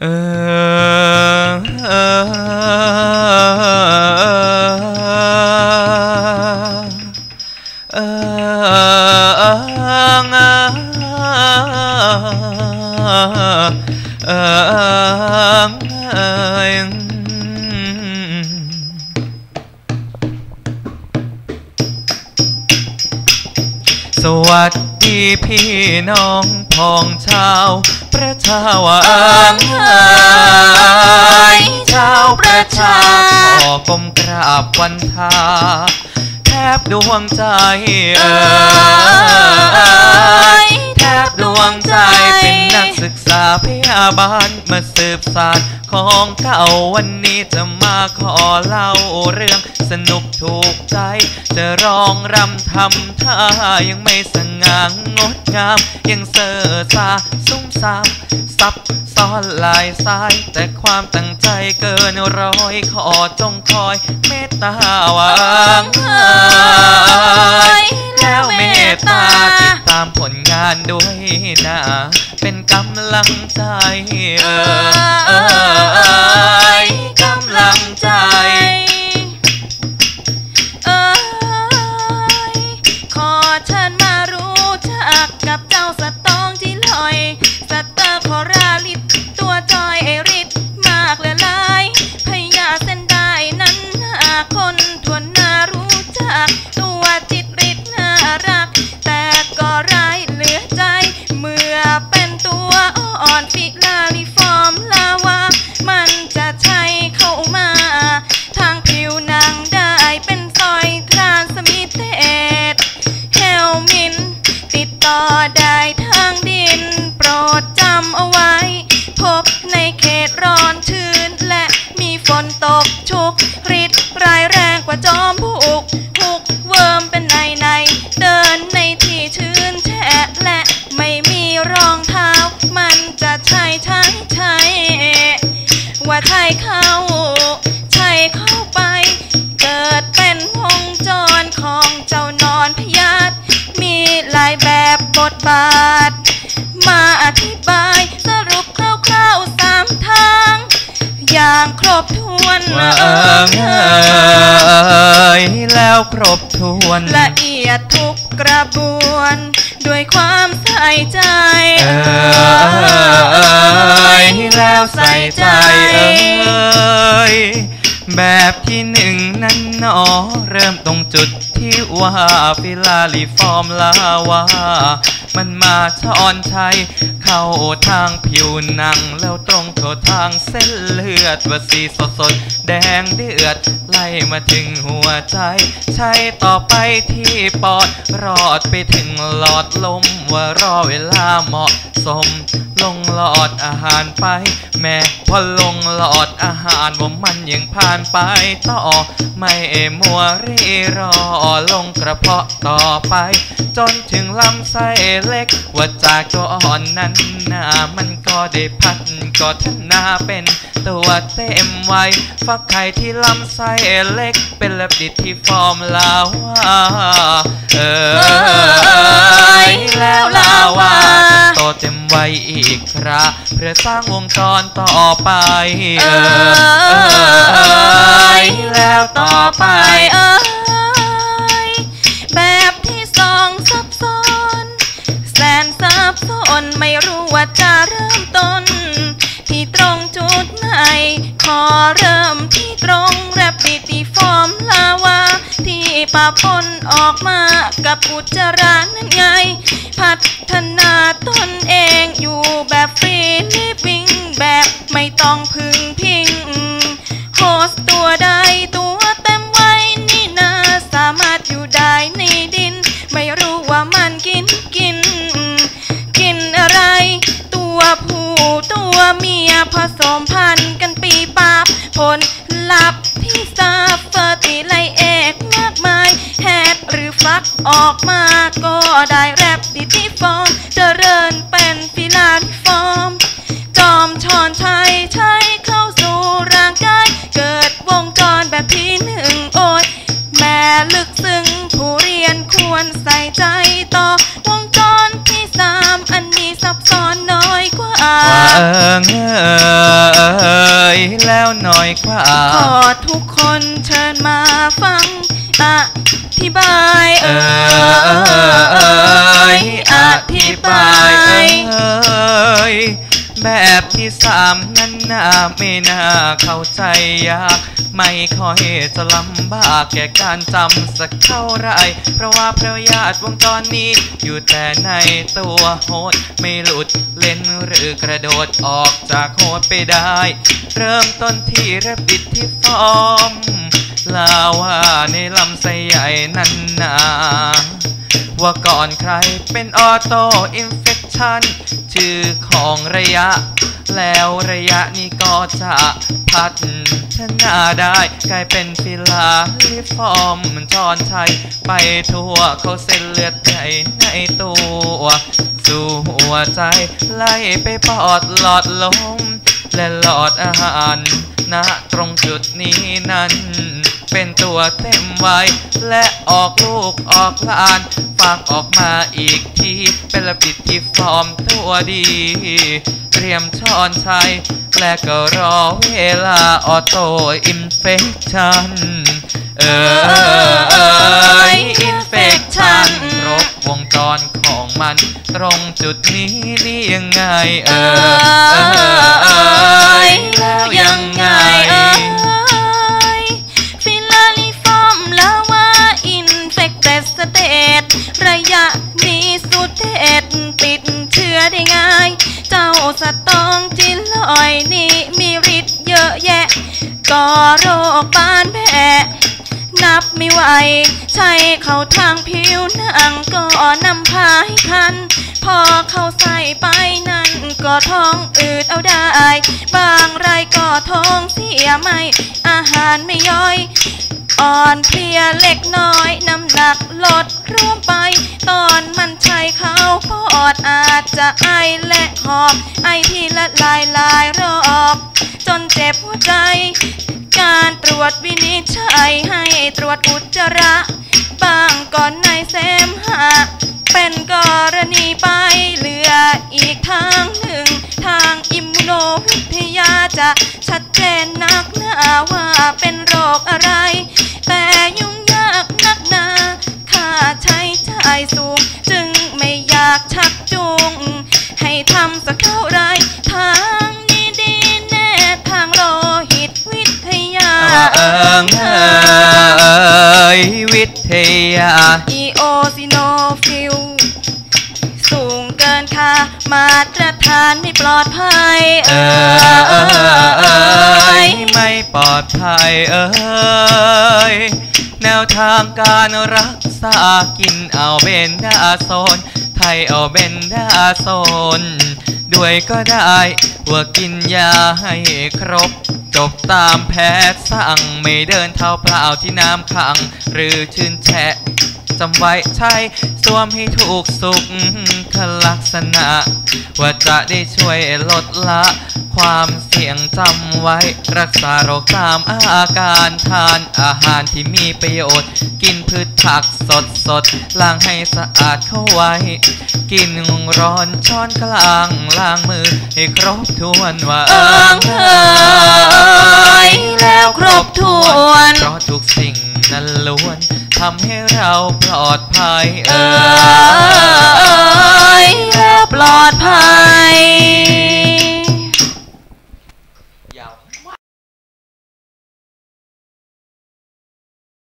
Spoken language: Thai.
เออเอสวัสดีพี่น้องพองชาว ประชาวังชาวประชาขอกรมกราบวันทาแทบดวงใจเอยแทบดวงใจเป็นนักศึกษาพยาบาลมาสืบสาร ของเก่าวันนี้จะมาขอเล่าเรื่องสนุกถูกใจ จะร้องรำทำท่ายังไม่สง่างดงาม ยังเซ่อซาซุ่มซ่ามซับซ้อนลายสาย แต่ความตั้งใจเกินร้อยขอจงคอยเมตตาวางแล้วเมตตาติดตามผลงานด้วยนะ เป็นกำลังใจเออ นตกชุกฤทธิ์ร้ายแรงกว่าจอมผูกหุกเวิร์มเป็นในใน เดินในที่ชื้นแฉะและไม่มีรองเท้า มันจะใช่ทั้งใช่ว่าใช่เข้าใช่เข้าไป เกิดเป็นวงจรของเจ้านอนพยาธิมีหลายแบบบทบาท มาอธิบาย อย่างครบถ้วนว่าเอเออยแล้วครบถ้วนละเอียดทุกกระบวน ด้วยความใส่ใจเอยแล้วใส่ใจเอยแบบที่หนึ่งนั้นหนอเริ่มตรงจุดที่ว่าฟิลาลิฟอร์มลาวา มันมาช้อนชัย เข้าทางผิวหนัง แล้วตรงเข้าทางเส้นเลือดว่าสีสดสดแดงเดือด ไล่มาถึงหัวใจ ใช้ต่อไปที่ปอด รอดไปถึงหลอดลม ว่ารอเวลาเหมาะสม ลงหลอดอาหารไป แม่พอลงหลอดอาหารว่ามันยังผ่านไปต่อไม่มัวรีรอลงกระเพาะต่อไป จนถึงลำไส้เล็กว่าจากตัวอ่อนนั้นนามันก็ได้พัฒก็ทนาเป็นตัวเต็มวัยฟักไข่ที่ลำไส้เล็ก เป็นระดิดที่ฟอร์มลาวาเออแล้วลาวาจะโตเต็มวัยอีกคราเพื่อสร้างวงจรต่อไป เออแล้วต่อไปเอ้ย อเริ่มที่ตรงแรปปิติฟอร์มลาวา ที่ปะปนออกมากับอุจจาระนั่นไง พัฒนาตนเองอยู่แบบฟรีลิฟวิ่งแบบไม่ต้องพึ่งพิงโฮสตัวใดตัวเต็มไว้นี่นาสามารถอยู่ได้ในดิน ไม่รู้ว่ามันกินกิน กินอะไร ตัวผู้ตัวเมียผสมพันธุ์ ผลลัพธ์ที่ทราเฟอร์ติไลเอกมากมายแฮดหรือฟักออกมาก็ได้แรปดิทีฟอร์มเจริญเป็นฟิลาริฟอร์ม จอมชอนชัยใช้เข้าสู่ร่างกาย เกิดวงจรแบบที่หนึ่งโอ้ยแม่ลึกซึ้งผู้เรียนควรใส่ใจต่อวงจรที่สามอันนี้ซับซ้อนน้อยกว่าว่าเอิงเอ่ย แล้วหน่อยกว่าขอทุกคนเชิญมาฟังอธิบายเอเอ่อยออธิธิบาบายยเอยแบบที่สามนั้นน่าไม่น่าเข้าใจยาก ไม่ค่อยจะลำบากแก่การจำสักเท่าไรเพราะว่าประหยัดวงจรนี้อยู่แต่ในตัวโหดไม่หลุดเล่นหรือกระโดดออกจากโหดไปได้ เริ่มต้นที่ระบิดที่ฟอมลาว่าในลำไส้ใหญ่นั้นนาว่าก่อนใครเป็นออโตอินเฟคชันชื่อของระยะ แล้วระยะนี้ก็จะพั ฒนาได้กลายเป็นฟิลาลิฟอร์มมันจอนชัย ไปทั่วเขาเส้นเลือดใหญ่ในตัว สู่หัวใจ ไล่ไปปอดหลอดลม และหลอดอาหารณตรงจุดนี้นั้น เป็นตัวเต็มไว้ และออกลูกออกลาน ฝากออกมาอีกที เป็นระบิดที่ฟอร์มตัวดี เตรียมช้อนชัย และก็รอเวลาออโตอินเฟคชันเอออินเฟคชันครบวงจรของมัน ตรงจุดนี้นี่ยังไง เอเอ่อเออยแล้วยังับไม่ไหว ใช้เข้าทางผิวหนังก็นำพาให้คัน พอเข้าใส่ไปนั่นก็ท้องอืดเอาได้ บางไรายก็ท้องเสียไม่ อาหารไม่ย่อย อ่อนเพลียเล็กน้อยน้ำหนักลดร่วมไป ตอนมันใช้เข้าปอดอาจจะไอและหอบไอที่ละลายลาย อนายเสมหะ เป็นกรณีไปเหลืออีกทางหนึ่ง ทางอิมมูโนวิทยาจะชัดเจนนักหนาว่าเป็นโรคอะไร อยวิทยา อีโอซิโนฟิล สูงเกินค่ามาตรฐานไม่ปลอดภัย เอเออเออยไม่ปลอดภัยเอยแนวทางการรักษากินเอาเบนดาโซน ไทยเอาเบนดาโซน ด้วยก็ได้ว่ากินยาให้ครบ จบตามแพทย์สั่งไม่เดินเท้าเปล่าที่น้ำขัง หรือชื่นแฉะจำไว้ใช่ วมให้ถูกสุขลักษณะ ว่าจะได้ช่วยลดละ ความเสี่ยงจำไว้ รักษาโรคตามอาการทานอาหารที่มีประโยชน์ กินพืชผักสดสดๆล้างให้สะอาดเข้าไว้ กินร้อนช้อนกลางล้างมือให้ครบถ้วนว่าเอิงเอยแล้วครบถ้วนเพราะทุกสิ่งนั้นล้วน ทำให้เราปลอดภัยเอยปลอดภัย